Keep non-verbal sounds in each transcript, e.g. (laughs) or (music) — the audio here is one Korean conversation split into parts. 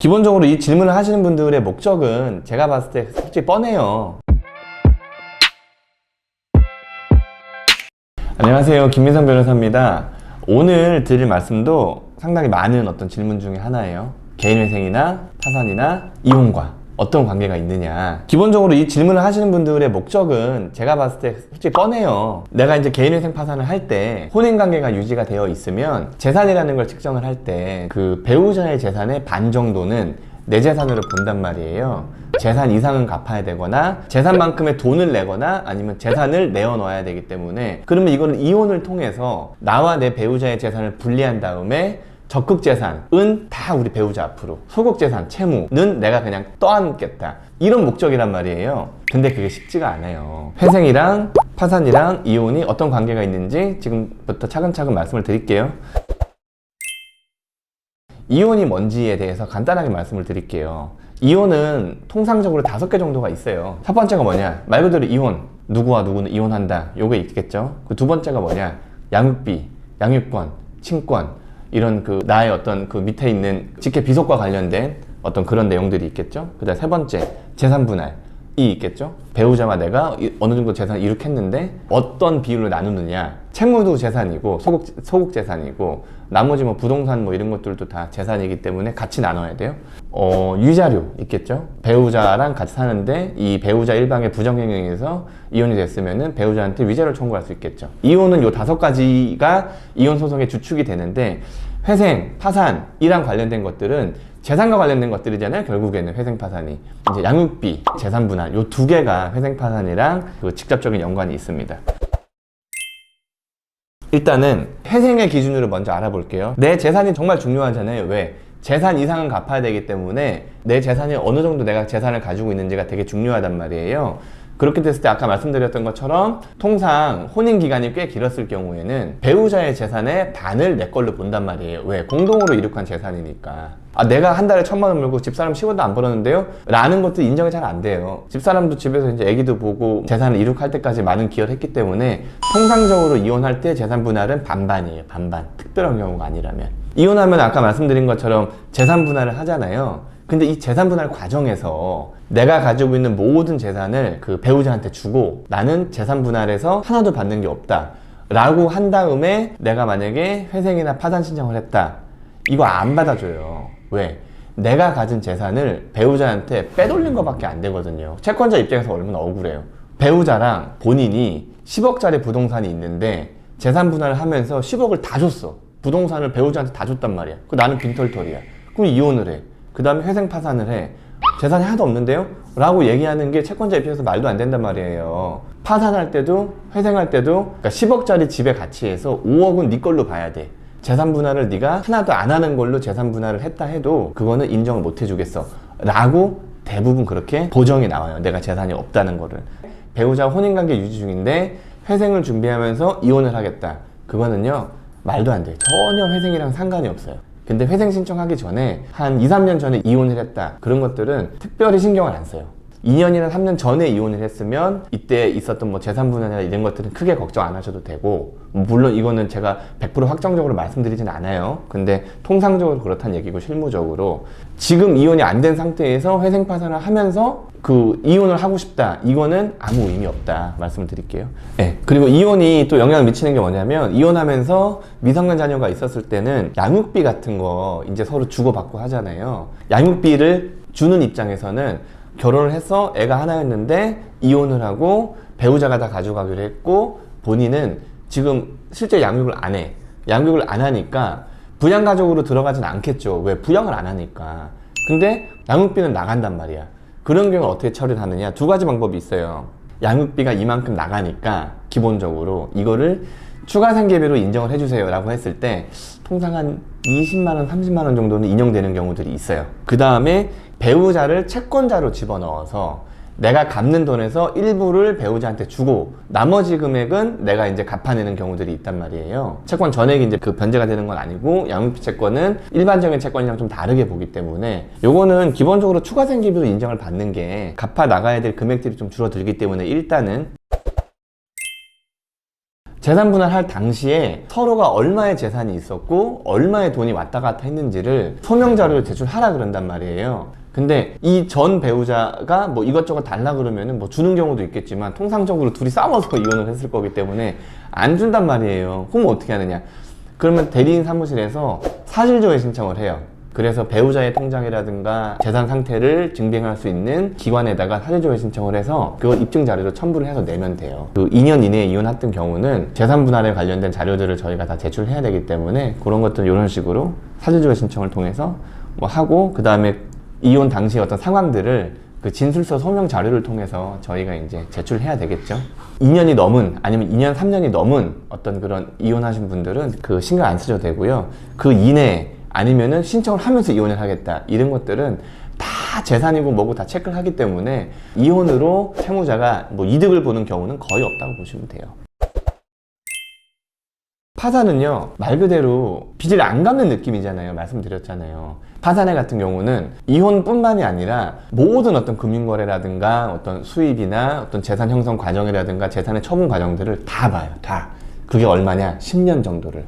기본적으로 이 질문을 하시는 분들의 목적은 제가 봤을 때 솔직히 뻔해요. 안녕하세요. 김민성 변호사입니다. 오늘 드릴 말씀도 상당히 많은 어떤 질문 중에 하나예요. 개인회생이나 타산이나 이혼과 어떤 관계가 있느냐. 기본적으로 이 질문을 하시는 분들의 목적은 제가 봤을 때 솔직히 뻔해요. 내가 이제 개인회생 파산을 할 때 혼인관계가 유지가 되어 있으면 재산이라는 걸 측정을 할 때 그 배우자의 재산의 반 정도는 내 재산으로 본단 말이에요. 재산 이상은 갚아야 되거나 재산만큼의 돈을 내거나 아니면 재산을 내어 넣어야 되기 때문에 그러면 이거는 이혼을 통해서 나와 내 배우자의 재산을 분리한 다음에 적극 재산은 다 우리 배우자 앞으로 소극 재산 채무는 내가 그냥 떠안겠다 이런 목적이란 말이에요 근데 그게 쉽지가 않아요 회생이랑 파산이랑 이혼이 어떤 관계가 있는지 지금부터 차근차근 말씀을 드릴게요 이혼이 뭔지에 대해서 간단하게 말씀을 드릴게요. 이혼은 통상적으로 다섯 개 정도가 있어요. 첫 번째가 뭐냐? 말 그대로 이혼. 누구와 누구는 이혼한다. 요게 있겠죠. 그 두 번째가 뭐냐? 양육비, 양육권, 친권. 이런 그 나의 어떤 그 밑에 있는 직계 비속과 관련된 어떤 그런 내용들이 있겠죠. 그 다음 세 번째, 재산 분할. 이 있겠죠? 배우자와 내가 이- 어느 정도 재산을 이룩했는데 어떤 비율로 나누느냐 채무도 재산이고 소국, 소국 재산이고 나머지 뭐 부동산 뭐 이런 것들도 다 재산이기 때문에 같이 나눠야 돼요 어, 유자료 있겠죠? 배우자랑 같이 사는데 이 배우자 일방의 부정행위에서 이혼이 됐으면은 배우자한테 위자료를 청구할 수 있겠죠 이혼은 요 다섯 가지가 이혼 소송의 주축이 되는데 회생, 파산 이랑 관련된 것들은 재산과 관련된 것들이잖아요. 결국에는 회생 파산이 이제 양육비, 재산 분할 요 두 개가 회생 파산이랑 그 직접적인 연관이 있습니다. 일단은 회생의 기준으로 먼저 알아볼게요. 내 재산이 정말 중요하잖아요. 왜? 재산 이상은 갚아야 되기 때문에 내 재산이 어느 정도 내가 재산을 가지고 있는지가 되게 중요하단 말이에요. 그렇게 됐을 때 아까 말씀드렸던 것처럼 통상 혼인 기간이 꽤 길었을 경우에는 배우자의 재산의 반을 내 걸로 본단 말이에요. 왜? 공동으로 이룩한 재산이니까. 아, 내가 한 달에 천만 원 벌고 집사람 10원도 안 벌었는데요? 라는 것도 인정이 잘 안 돼요. 집사람도 집에서 이제 애기도 보고 재산을 이룩할 때까지 많은 기여를 했기 때문에 통상적으로 이혼할 때 재산 분할은 반반이에요. 반반. 특별한 경우가 아니라면. 이혼하면 아까 말씀드린 것처럼 재산 분할을 하잖아요. 근데 이 재산 분할 과정에서 내가 가지고 있는 모든 재산을 그 배우자한테 주고 나는 재산 분할에서 하나도 받는 게 없다. 라고 한 다음에 내가 만약에 회생이나 파산 신청을 했다. 이거 안 받아줘요. 왜? 내가 가진 재산을 배우자한테 빼돌린 것밖에 안 되거든요. 채권자 입장에서 얼마나 억울해요. 배우자랑 본인이 10억짜리 부동산이 있는데 재산 분할을 하면서 10억을 다 줬어. 부동산을 배우자한테 다 줬단 말이야. 그 나는 빈털털이야. 그럼 이혼을 해. 그 다음에 회생 파산을 해. 재산이 하나도 없는데요? 라고 얘기하는 게 채권자 입장에서 말도 안 된단 말이에요. 파산할 때도 회생할 때도 그러니까 10억짜리 집의 가치에서 5억은 네 걸로 봐야 돼. 재산 분할을 네가 하나도 안 하는 걸로 재산 분할을 했다 해도 그거는 인정을 못 해주겠어. 라고 대부분 그렇게 보정이 나와요. 내가 재산이 없다는 거를. 배우자 혼인관계 유지 중인데 회생을 준비하면서 이혼을 하겠다. 그거는요, 말도 안 돼요. 전혀 회생이랑 상관이 없어요. 근데 회생 신청하기 전에 한 2, 3년 전에 이혼을 했다. 그런 것들은 특별히 신경을 안 써요. 2년이나 3년 전에 이혼을 했으면 이때 있었던 뭐 재산 분할이나 이런 것들은 크게 걱정 안 하셔도 되고 물론 이거는 제가 100% 확정적으로 말씀드리진 않아요. 근데 통상적으로 그렇다는 얘기고 실무적으로 지금 이혼이 안 된 상태에서 회생 파산을 하면서 그 이혼을 하고 싶다. 이거는 아무 의미 없다. 말씀을 드릴게요. 네. 그리고 이혼이 또 영향을 미치는 게 뭐냐면 이혼하면서 미성년 자녀가 있었을 때는 양육비 같은 거 이제 서로 주고받고 하잖아요. 양육비를 주는 입장에서는 결혼을 해서 애가 하나였는데 이혼을 하고 배우자가 다 가져가기로 했고 본인은 지금 실제 양육을 안 해. 양육을 안 하니까 부양가족으로 들어가진 않겠죠. 왜? 부양을 안 하니까. 근데 양육비는 나간단 말이야. 그런 경우 어떻게 처리를 하느냐? 두 가지 방법이 있어요. 양육비가 이만큼 나가니까 기본적으로 이거를 추가 생계비로 인정을 해주세요 라고 했을 때 통상 한 20만원, 30만원 정도는 인용되는 경우들이 있어요. 그 다음에 배우자를 채권자로 집어넣어서 내가 갚는 돈에서 일부를 배우자한테 주고 나머지 금액은 내가 이제 갚아내는 경우들이 있단 말이에요. 채권 전액이 이제 그 변제가 되는 건 아니고 양육비 채권은 일반적인 채권이랑 좀 다르게 보기 때문에 요거는 기본적으로 추가 생기비로 인정을 받는 게 갚아 나가야 될 금액들이 좀 줄어들기 때문에 일단은 재산 분할할 당시에 서로가 얼마의 재산이 있었고 얼마의 돈이 왔다 갔다 했는지를 소명 자료를 제출하라 그런단 말이에요. 근데 이 전 배우자가 뭐 이것저것 달라 그러면은 뭐 주는 경우도 있겠지만 통상적으로 둘이 싸워서 (laughs) 이혼을 했을 거기 때문에 안 준단 말이에요. 그럼 어떻게 하느냐? 그러면 대리인 사무실에서 사실조회 신청을 해요. 그래서 배우자의 통장이라든가 재산 상태를 증빙할 수 있는 기관에다가 사실조회 신청을 해서 그걸 입증 자료로 첨부를 해서 내면 돼요. 그 2년 이내에 이혼했던 경우는 재산 분할에 관련된 자료들을 저희가 다 제출해야 되기 때문에 그런 것들 이런 식으로 사실조회 신청을 통해서 뭐 하고 그 다음에 이혼 당시 어떤 상황들을 그 진술서 소명 자료를 통해서 저희가 이제 제출해야 되겠죠. 2년이 넘은 아니면 2년 3년이 넘은 어떤 그런 이혼하신 분들은 그 신경 안 쓰셔도 되고요. 그 이내에 아니면은 신청을 하면서 이혼을 하겠다. 이런 것들은 다 재산이고 뭐고 다 체크를 하기 때문에 이혼으로 채무자가 뭐 이득을 보는 경우는 거의 없다고 보시면 돼요. 파산은요 말 그대로 빚을 안 갚는 느낌이잖아요. 말씀드렸잖아요. 파산회 같은 경우는 이혼뿐만이 아니라 모든 어떤 금융거래라든가 어떤 수입이나 어떤 재산 형성 과정이라든가 재산의 처분 과정들을 다 봐요. 다. 그게 얼마냐? 10년 정도를.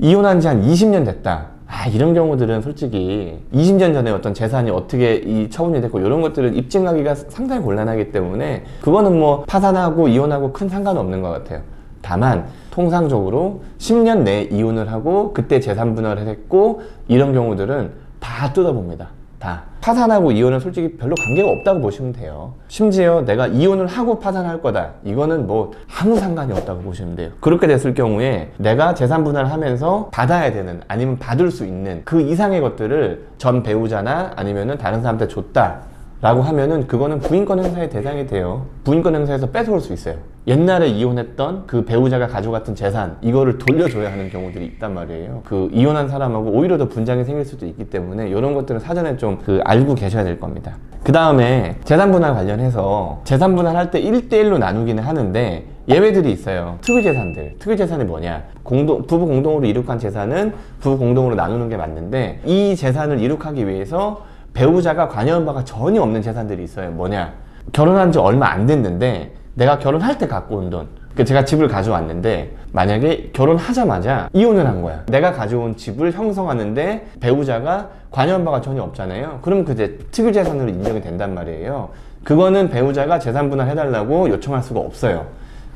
이혼한 지 한 20년 됐다 아 이런 경우들은 솔직히 20년 전에 어떤 재산이 어떻게 이 처분이 됐고 이런 것들을 입증하기가 상당히 곤란하기 때문에 그거는 뭐 파산하고 이혼하고 큰 상관없는 것 같아요 다만 통상적으로 10년 내에 이혼을 하고 그때 재산 분할을 했고 이런 경우들은 다 뜯어봅니다. 다. 파산하고 이혼은 솔직히 별로 관계가 없다고 보시면 돼요. 심지어 내가 이혼을 하고 파산할 거다. 이거는 뭐 아무 상관이 없다고 보시면 돼요. 그렇게 됐을 경우에 내가 재산 분할을 하면서 받아야 되는 아니면 받을 수 있는 그 이상의 것들을 전 배우자나 아니면은 다른 사람한테 줬다. 라고 하면은 그거는 부인권 행사의 대상이 돼요. 부인권 행사에서 뺏어올 수 있어요. 옛날에 이혼했던 그 배우자가 가져갔던 재산 이거를 돌려줘야 하는 경우들이 있단 말이에요. 그 이혼한 사람하고 오히려 더 분쟁이 생길 수도 있기 때문에 이런 것들은 사전에 좀 그 알고 계셔야 될 겁니다. 그 다음에 재산 분할 관련해서 재산 분할할 때 1대1로 나누기는 하는데 예외들이 있어요. 특유 재산들. 특유 재산이 뭐냐? 공동, 부부 공동으로 이룩한 재산은 부부 공동으로 나누는 게 맞는데 이 재산을 이룩하기 위해서 배우자가 관여한 바가 전혀 없는 재산들이 있어요. 뭐냐? 결혼한 지 얼마 안 됐는데 내가 결혼할 때 갖고 온 돈. 그 제가 집을 가져왔는데 만약에 결혼하자마자 이혼을 한 거야. 내가 가져온 집을 형성하는데 배우자가 관여한 바가 전혀 없잖아요. 그럼 그제 특유 재산으로 인정이 된단 말이에요. 그거는 배우자가 재산 분할 해달라고 요청할 수가 없어요.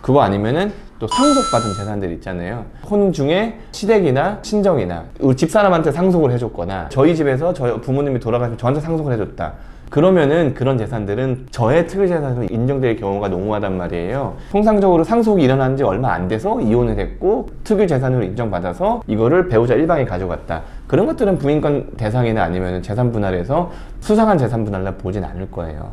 그거 아니면은 또 상속받은 재산들 있잖아요. 혼 중에 시댁이나 친정이나 우리 집사람한테 상속을 해줬거나 저희 집에서 저희 부모님이 돌아가시면 저한테 상속을 해줬다. 그러면은 그런 재산들은 저의 특유 재산으로 인정될 경우가 농후하단 말이에요. 통상적으로 상속이 일어난 지 얼마 안 돼서 이혼을 했고 특유 재산으로 인정받아서 이거를 배우자 일방이 가져갔다. 그런 것들은 부인권 대상이나 아니면 재산 분할에서 수상한 재산 분할로 보진 않을 거예요.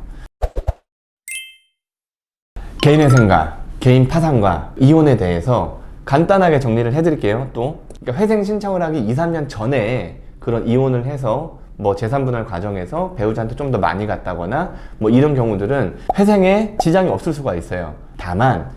개인의 생각, 개인 파산과 이혼에 대해서 간단하게 정리를 해드릴게요. 또 그러니까 회생 신청을 하기 2, 3년 전에 그런 이혼을 해서 뭐 재산 분할 과정에서 배우자한테 좀 더 많이 갔다거나 뭐 이런 경우들은 회생에 지장이 없을 수가 있어요. 다만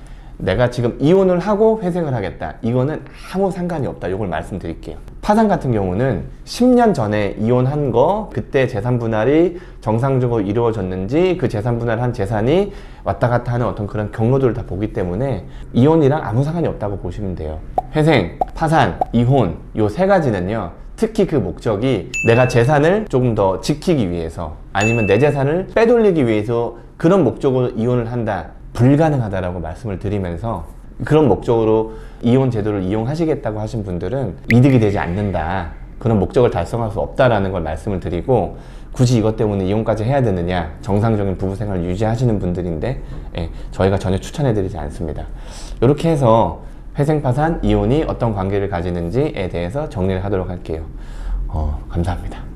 내가 지금 이혼을 하고 회생을 하겠다. 이거는 아무 상관이 없다. 이걸 말씀드릴게요. 파산 같은 경우는 10년 전에 이혼한 거, 그때 재산 분할이 정상적으로 이루어졌는지, 그 재산 분할한 재산이 왔다 갔다 하는 어떤 그런 경로들을 다 보기 때문에 이혼이랑 아무 상관이 없다고 보시면 돼요. 회생, 파산, 이혼, 요 세 가지는요. 특히 그 목적이 내가 재산을 조금 더 지키기 위해서 아니면 내 재산을 빼돌리기 위해서 그런 목적으로 이혼을 한다. 불가능하다라고 말씀을 드리면서 그런 목적으로 이혼 제도를 이용하시겠다고 하신 분들은 이득이 되지 않는다. 그런 목적을 달성할 수 없다라는 걸 말씀을 드리고 굳이 이것 때문에 이혼까지 해야 되느냐 정상적인 부부 생활을 유지하시는 분들인데 예, 저희가 전혀 추천해드리지 않습니다. 이렇게 해서 회생파산 이혼이 어떤 관계를 가지는지에 대해서 정리를 하도록 할게요. 어, 감사합니다.